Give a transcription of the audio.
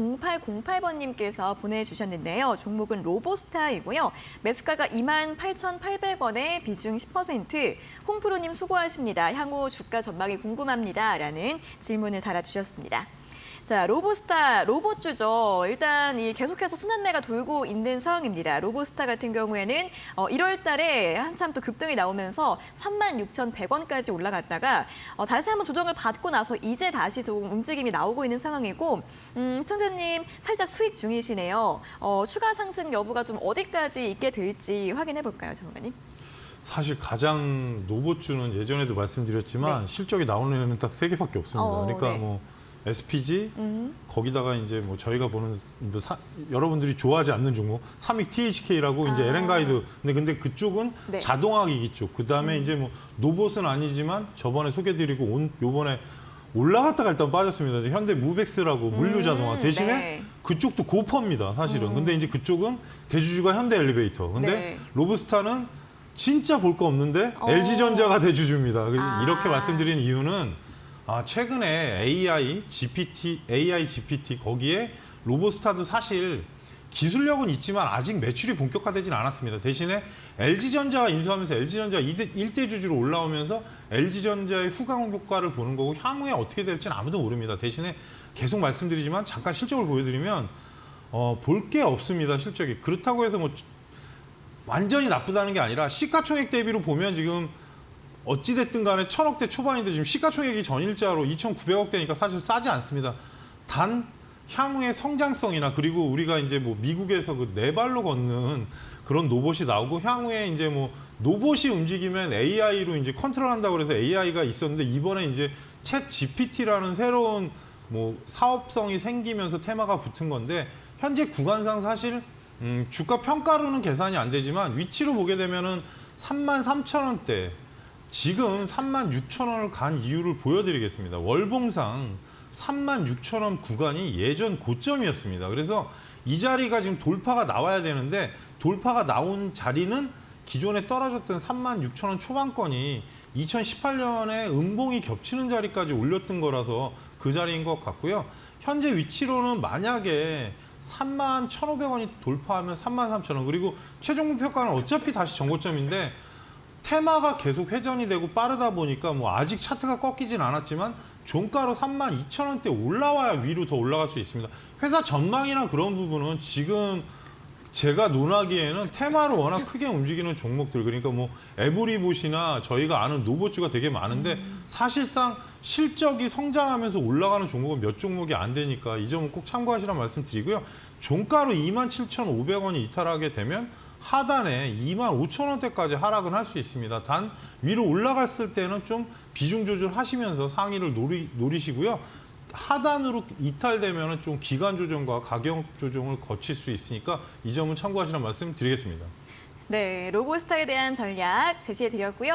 0808번님께서 보내주셨는데요. 종목은 로보스타이고요. 매수가가 28,800원에 비중 10%. 홍프로님 수고하십니다. 향후 주가 전망이 궁금합니다. 라는 질문을 달아주셨습니다. 자, 로보스타, 로봇주죠. 일단 이 계속해서 순환매가 돌고 있는 상황입니다. 로보스타 같은 경우에는 어, 1월 달에 한참 또 급등이 나오면서 36,100원까지 올라갔다가 어, 다시 한번 조정을 받고 나서 이제 다시 좀 움직임이 나오고 있는 상황이고 음, 시청자님 살짝 수익 중이시네요. 어, 추가 상승 여부가 좀 어디까지 있게 될지 확인해 볼까요, 전문가님? 사실 가장 노봇주는 예전에도 말씀드렸지만 네. 실적이 나오는 애는 딱 세 개밖에 없습니다. 어, 그러니까 네. 뭐 SPG 음, 거기다가 이제 뭐 저희가 보는 뭐 사- 여러분들이 좋아하지 않는 종목 삼익 THK라고 이제 아. LN 가이드 근데 근데 그쪽은 네. 음. 자동화기기 쪽 그다음에 이제 뭐 노봇은 아니지만 저번에 소개드리고 온 요번에 올라갔다가 일단 빠졌습니다. 현대 무벡스라고 물류 자동화 음, 대신에 네. 그쪽도 고퍼입니다. 사실은. 음. 근데 이제 그쪽은 대주주가 현대 엘리베이터. 근데 네. 로브스타는 진짜 볼 거 없는데 어. LG전자가 대주주입니다. 그래서 아. 이렇게 말씀드린 이유는 아, 최근에 AI, GPT, AI, GPT 거기에 로보스타도 사실 기술력은 있지만 아직 매출이 본격화되진 않았습니다. 대신에 LG전자가 인수하면서 LG전자가 2대, 1대 주주로 올라오면서 LG전자의 후광 효과를 보는 거고 향후에 어떻게 될지는 아무도 모릅니다. 대신에 계속 말씀드리지만 잠깐 실적을 보여드리면 어, 볼 게 없습니다. 실적이. 그렇다고 해서 뭐 완전히 나쁘다는 게 아니라 시가총액 대비로 보면 지금 어찌됐든 간에 천억대 초반인데 지금 시가총액이 전일자로 2,900억대니까 사실 싸지 않습니다. 단 향후의 성장성이나 그리고 우리가 이제 뭐 미국에서 그 네 발로 걷는 그런 로봇이 나오고 향후에 이제 뭐 로봇이 움직이면 AI로 이제 컨트롤한다고 그래서 AI가 있었는데 이번에 이제 챗 GPT라는 새로운 뭐 사업성이 생기면서 테마가 붙은 건데 현재 구간상 사실 음, 주가 평가로는 계산이 안 되지만 위치로 보게 되면은 3만 3천 원대 지금 3만 6천 원을 간 이유를 보여드리겠습니다. 월봉상 3만 6천 원 구간이 예전 고점이었습니다. 그래서 이 자리가 지금 돌파가 나와야 되는데 돌파가 나온 자리는 기존에 떨어졌던 3만 6천 원 초반권이 2018년에 음봉이 겹치는 자리까지 올렸던 거라서 그 자리인 것 같고요. 현재 위치로는 만약에 3만 1,500원이 돌파하면 3만 3천 원 그리고 최종 목표가는 어차피 다시 정고점인데 테마가 계속 회전이 되고 빠르다 보니까 뭐 아직 차트가 꺾이진 않았지만 종가로 3만 2천 원대 올라와야 위로 더 올라갈 수 있습니다. 회사 전망이나 그런 부분은 지금 제가 논하기에는 테마로 워낙 크게 움직이는 종목들 그러니까 뭐 에브리봇이나 저희가 아는 노보츠가 되게 많은데 사실상 실적이 성장하면서 올라가는 종목은 몇 종목이 안 되니까 이 점은 꼭 참고하시라 말씀드리고요. 종가로 27,500원이 이탈하게 되면 하단에 25,000원대까지 하락은 할 수 있습니다. 단 위로 올라갔을 때는 좀 비중 조절하시면서 상위를 노리, 노리시고요. 하단으로 이탈되면 좀 기간 조정과 가격 조정을 거칠 수 있으니까 이 점은 참고하시라는 말씀 드리겠습니다. 네, 로보스타에 대한 전략 제시해 드렸고요.